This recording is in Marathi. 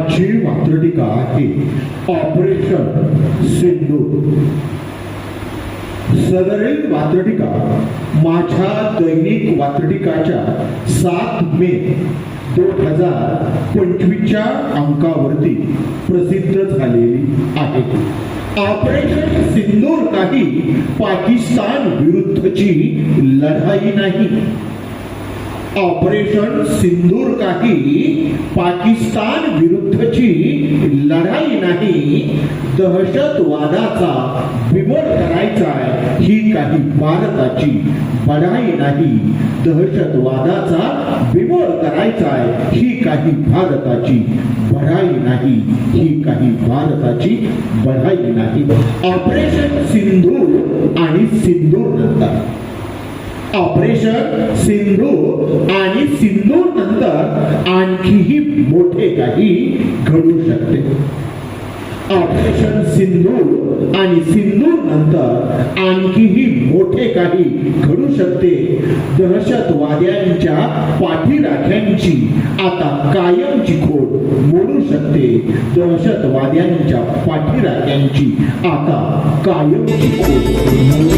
आजची मातृटिका आहे. ऑपरेशन सिंधू सदरील वात्रटिका माझ्या दैनिक वात्रटिकाच्या सात मे दोन हजार पंचवीसच्या अंकावरती प्रसिद्ध झालेली आहे. ऑपरेशन सिंदूर काही पाकिस्तान विरुद्धची लढाई नाही. ऑपरेशन सिंदूर काही पाकिस्तान विरुद्धची लढाई नाही दहशतवादाचा बिमोड करायचा आहे. ही काही भारताची बढाई नाही दहशतवादाचा बिमोड करायचा आहे. ही काही भारताची बढाई नाही ही काही भारताची बढाई नाही. ऑपरेशन सिंधू आणि सिंदूर ऑपरेशन सिंधू आणि सिंधू नंतर आणखीही मोठे काही घडू शकते. ऑपरेशन सिंधू आणि सिंधू नंतर आणखीही मोठे काही घडू शकते. दहशतवाद्यांच्या पाठीराख्यांची आता कायमची खोड मोडू शकते. दहशतवाद्यांच्या पाठीराख्यांची आता कायमची खोड